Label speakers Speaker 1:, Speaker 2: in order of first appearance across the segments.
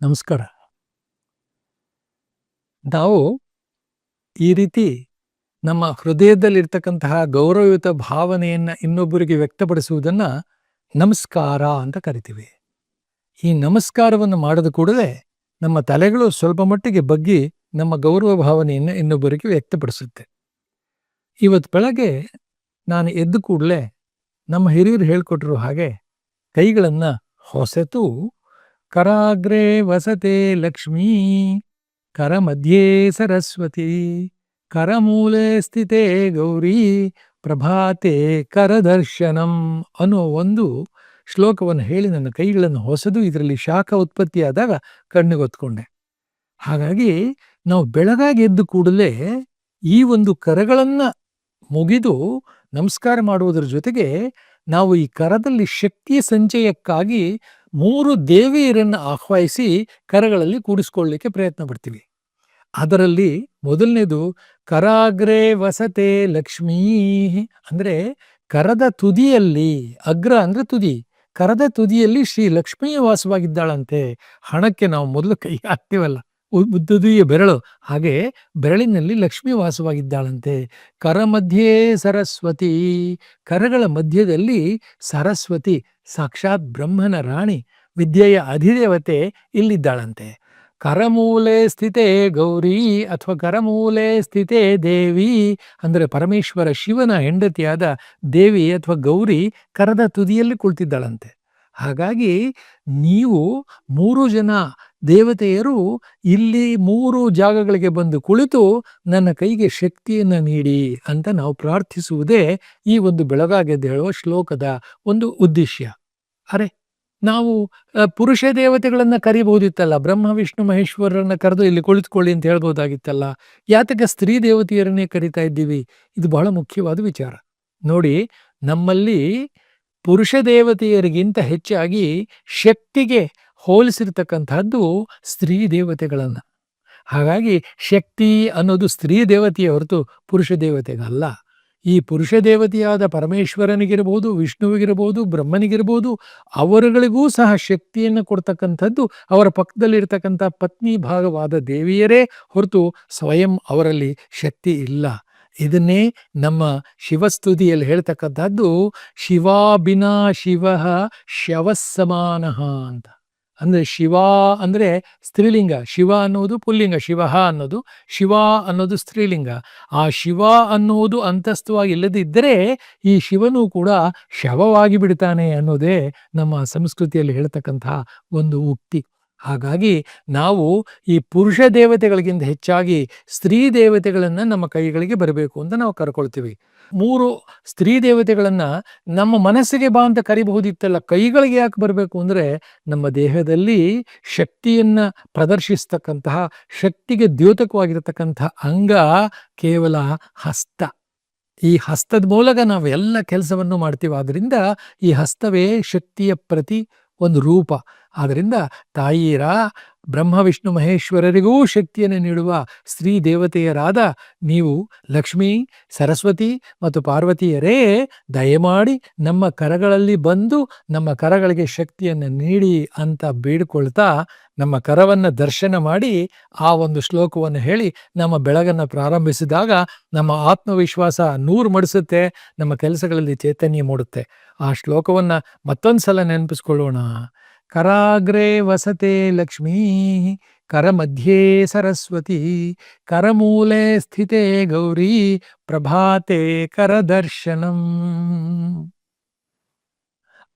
Speaker 1: ನಮಸ್ಕಾರ. ನಾವು ಈ ರೀತಿ ನಮ್ಮ ಹೃದಯದಲ್ಲಿರ್ತಕ್ಕಂತಹ ಗೌರವಯುತ ಭಾವನೆಯನ್ನ ಇನ್ನೊಬ್ಬರಿಗೆ ವ್ಯಕ್ತಪಡಿಸುವುದನ್ನ ನಮಸ್ಕಾರ ಅಂತ ಕರಿತೀವಿ. ಈ ನಮಸ್ಕಾರವನ್ನು ಮಾಡಿದ ಕೂಡಲೇ ನಮ್ಮ ತಲೆಗಳು ಸ್ವಲ್ಪ ಮಟ್ಟಿಗೆ ಬಗ್ಗಿ ನಮ್ಮ ಗೌರವ ಭಾವನೆಯನ್ನು ಇನ್ನೊಬ್ಬರಿಗೆ ವ್ಯಕ್ತಪಡಿಸುತ್ತೆ. ಇವತ್ತು ಬೆಳಗ್ಗೆ ನಾನು ಎದ್ದು ಕೂಡಲೇ ನಮ್ಮ ಹಿರಿಯರು ಹೇಳ್ಕೊಟ್ರು ಹಾಗೆ ಕೈಗಳನ್ನು ಹೊಸೆತು ಕರಾಗ್ರೆ ವಸತೆ ಲಕ್ಷ್ಮೀ, ಕರ ಮಧ್ಯೆ ಸರಸ್ವತಿ ಕರಮೂಲೆ ಸ್ಥಿತೆ ಗೌರಿ, ಪ್ರಭಾತೆ ಕರದರ್ಶನಂ ಅನ್ನೋ ಒಂದು ಶ್ಲೋಕವನ್ನು ಹೇಳಿ ನನ್ನ ಕೈಗಳನ್ನು ಹೊಸದು, ಇದರಲ್ಲಿ ಶಾಖ ಉತ್ಪತ್ತಿಯಾದಾಗ ಕಣ್ಣಿಗೊತ್ಕೊಂಡೆ ಹಾಗಾಗಿ ನಾವು ಬೆಳಗಾಗಿ ಎದ್ದು ಕೂಡಲೇ ಈ ಒಂದು ಕರಗಳನ್ನು ಮುಗಿದು ನಮಸ್ಕಾರ ಮಾಡುವುದರ ಜೊತೆಗೆ ನಾವು ಈ ಕರದಲ್ಲಿ ಶಕ್ತಿಯ ಸಂಚಯಕ್ಕಾಗಿ ಮೂರು ದೇವಿಯರನ್ನು ಆಹ್ವಾನಿಸಿ ಕರಗಳಲ್ಲಿ ಕೂಡಿಸ್ಕೊಳ್ಳಿಕ್ಕೆ ಪ್ರಯತ್ನ ಪಡ್ತೀವಿ. ಅದರಲ್ಲಿ ಮೊದಲನೇದು, ಕರಾಗ್ರೆ ವಸತೆ ಲಕ್ಷ್ಮೀ ಅಂದರೆ ಕರದ ತುದಿಯಲ್ಲಿ, ಅಗ್ರ ಅಂದರೆ ತುದಿ, ಕರದ ತುದಿಯಲ್ಲಿ ಶ್ರೀ ಲಕ್ಷ್ಮಿಯ ವಾಸವಾಗಿದ್ದಾಳಂತೆ. ಹಣಕ್ಕೆ ನಾವು ಮೊದಲು ಕೈ ಹಾಕ್ತೀವಲ್ಲ. ಉದ್ದುದಿಯ ಬೆರಳು. ಹಾಗೆ ಬೆರಳಿನಲ್ಲಿ ಲಕ್ಷ್ಮಿ ವಾಸವಾಗಿದ್ದಾಳಂತೆ. ಕರ ಮಧ್ಯೆ ಸರಸ್ವತಿ, ಕರಗಳ ಮಧ್ಯದಲ್ಲಿ ಸರಸ್ವತಿ, ಸಾಕ್ಷಾತ್ ಬ್ರಹ್ಮನ ರಾಣಿ, ವಿದ್ಯೆಯ ಅಧಿದೇವತೆ ಇಲ್ಲಿದ್ದಾಳಂತೆ. ಕರಮೂಲೆ ಸ್ಥಿತೆ ಗೌರಿ ಅಥವಾ ಕರಮೂಲೆ ಸ್ಥಿತೆ ದೇವಿ ಅಂದರೆ ಪರಮೇಶ್ವರ ಶಿವನ ಹೆಂಡತಿಯಾದ ದೇವಿ ಅಥವಾ ಗೌರಿ ಕರದ ತುದಿಯಲ್ಲಿ ಕುಳಿತಿದ್ದಾಳಂತೆ. ಹಾಗಾಗಿ ನೀವು ಮೂರು ಜನ ದೇವತೆಯರು ಇಲ್ಲಿ ಮೂರು ಜಾಗಗಳಿಗೆ ಬಂದು ಕುಳಿತು ನನ್ನ ಕೈಗೆ ಶಕ್ತಿಯನ್ನು ನೀಡಿ ಅಂತ ನಾವು ಪ್ರಾರ್ಥಿಸುವುದೇ ಈ ಒಂದು ಬೆಳಗಾಗೆದ್ದು ಹೇಳುವ ಶ್ಲೋಕದ ಒಂದು ಉದ್ದೇಶ ಅರೆ, ನಾವು ಪುರುಷ ದೇವತೆಗಳನ್ನ ಕರಿಬಹುದಿತ್ತಲ್ಲ, ಬ್ರಹ್ಮ, ವಿಷ್ಣು, ಮಹೇಶ್ವರರನ್ನ ಕರೆದು ಇಲ್ಲಿ ಕುಳಿತುಕೊಳ್ಳಿ ಅಂತ ಹೇಳ್ಬೋದಾಗಿತ್ತಲ್ಲ ಯಾತಕ್ಕೆ ಸ್ತ್ರೀ ದೇವತೆಯರನ್ನೇ ಕರಿತಾ ಇದ್ದೀವಿ? ಇದು ಬಹಳ ಮುಖ್ಯವಾದ ವಿಚಾರ. ನೋಡಿ, ನಮ್ಮಲ್ಲಿ ಪುರುಷ ದೇವತೆಯರಿಗಿಂತ ಹೆಚ್ಚಾಗಿ ಶಕ್ತಿಗೆ ಹೋಲಿಸಿರ್ತಕ್ಕಂಥದ್ದು ಸ್ತ್ರೀ ದೇವತೆಗಳನ್ನು. ಹಾಗಾಗಿ ಶಕ್ತಿ ಅನ್ನೋದು ಸ್ತ್ರೀ ದೇವತೆಯ ಹೊರತು ಪುರುಷ ದೇವತೆಗಲ್ಲ. ಈ ಪುರುಷ ದೇವತೆಯಾದ ಪರಮೇಶ್ವರನಿಗಿರಬಹುದು ವಿಷ್ಣುವಿಗಿರಬಹುದು ಬ್ರಹ್ಮನಿಗಿರಬಹುದು ಅವರುಗಳಿಗೂ ಸಹ ಶಕ್ತಿಯನ್ನು ಕೊಡ್ತಕ್ಕಂಥದ್ದು ಅವರ ಪಕ್ಕದಲ್ಲಿರ್ತಕ್ಕಂಥ ಪತ್ನಿ ಭಾಗವಾದ ದೇವಿಯರೇ ಹೊರತು ಸ್ವಯಂ ಅವರಲ್ಲಿ ಶಕ್ತಿ ಇಲ್ಲ. ಇದನ್ನೇ ನಮ್ಮ ಶಿವಸ್ತುತಿಯಲ್ಲಿ ಹೇಳ್ತಕ್ಕಂಥದ್ದು ಶಿವಾಬಿನಾ ಶಿವ ಶವಸಮಾನ ಅಂತ. ಅಂದ್ರೆ ಶಿವ ಅಂದರೆ ಸ್ತ್ರೀಲಿಂಗ. ಶಿವ ಅನ್ನೋದು ಪುಲ್ಲಿಂಗ. ಶಿವ ಅನ್ನೋದು ಶಿವ ಅನ್ನೋದು ಸ್ತ್ರೀಲಿಂಗ. ಆ ಶಿವ ಅನ್ನೋದು ಅಂತಸ್ತವಾಗಿ ಇಲ್ಲದಿದ್ದರೆ ಈ ಶಿವನು ಕೂಡ ಶವವಾಗಿ ಬಿಡ್ತಾನೆ ಅನ್ನೋದೇ ನಮ್ಮ ಸಂಸ್ಕೃತಿಯಲ್ಲಿ ಹೇಳ್ತಕ್ಕಂತಹ ಒಂದು ಉಕ್ತಿ. ಹಾಗಾಗಿ ನಾವು ಈ ಪುರುಷ ದೇವತೆಗಳಿಗಿಂತ ಹೆಚ್ಚಾಗಿ ಸ್ತ್ರೀ ದೇವತೆಗಳನ್ನು ನಮ್ಮ ಕೈಗಳಿಗೆ ಬರಬೇಕು ಅಂತ ನಾವು ಕರ್ಕೊಳ್ತೀವಿ. ಮೂರು ಸ್ತ್ರೀ ದೇವತೆಗಳನ್ನು ನಮ್ಮ ಮನಸ್ಸಿಗೆ ಬಾ ಅಂತ ಕರಿಬಹುದಿತ್ತಲ್ಲ, ಕೈಗಳಿಗೆ ಯಾಕೆ ಬರಬೇಕು ಅಂದರೆ ನಮ್ಮ ದೇಹದಲ್ಲಿ ಶಕ್ತಿಯನ್ನು ಪ್ರದರ್ಶಿಸ್ತಕ್ಕಂತಹ, ಶಕ್ತಿಗೆ ದ್ಯೋತಕವಾಗಿರತಕ್ಕಂತಹ ಅಂಗ ಕೇವಲ ಹಸ್ತ. ಈ ಹಸ್ತದ ಮೂಲಕ ನಾವು ಎಲ್ಲ ಕೆಲಸವನ್ನು ಮಾಡ್ತೀವಿ. ಆದ್ದರಿಂದ ಈ ಹಸ್ತವೇ ಶಕ್ತಿಯ ಪ್ರತಿ ಒಂದು ರೂಪ. ಆದ್ದರಿಂದ ತಾಯಿಯರ ಬ್ರಹ್ಮ, ವಿಷ್ಣು, ಮಹೇಶ್ವರರಿಗೂ ಶಕ್ತಿಯನ್ನು ನೀಡುವ ಸ್ತ್ರೀ ದೇವತೆಯರಾದ ನೀವು ಲಕ್ಷ್ಮೀ, ಸರಸ್ವತಿ ಮತ್ತು ಪಾರ್ವತಿಯರೇ, ದಯಮಾಡಿ ನಮ್ಮ ಕರಗಳಲ್ಲಿ ಬಂದು ನಮ್ಮ ಕರಗಳಿಗೆ ಶಕ್ತಿಯನ್ನು ನೀಡಿ ಅಂತ ಬೇಡಿಕೊಳ್ತಾ ನಮ್ಮ ಕರವನ್ನು ದರ್ಶನ ಮಾಡಿ ಆ ಒಂದು ಶ್ಲೋಕವನ್ನು ಹೇಳಿ ನಮ್ಮ ಬೆಳಗನ್ನು ಪ್ರಾರಂಭಿಸಿದಾಗ ನಮ್ಮ ಆತ್ಮವಿಶ್ವಾಸ ನೂರು ಮಡಿಸುತ್ತೆ, ನಮ್ಮ ಕೆಲಸಗಳಲ್ಲಿ ಚೈತನ್ಯ ಮೂಡುತ್ತೆ. ಆ ಶ್ಲೋಕವನ್ನು ಮತ್ತೊಂದು ಸಲ ನೆನಪಿಸ್ಕೊಳ್ಳೋಣ. ಕರಾಗ್ರೆ ವಸತೆ ಲಕ್ಷ್ಮೀ ಕರ ಮಧ್ಯೆ ಸರಸ್ವತಿ ಕರಮೂಲೆ ಸ್ಥಿತೆ ಗೌರಿ ಪ್ರಭಾತೆ ಕರದರ್ಶನಂ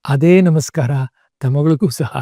Speaker 1: ಅದೇ ನಮಸ್ಕಾರ ತಮಗಳಿಗೂ ಸಹ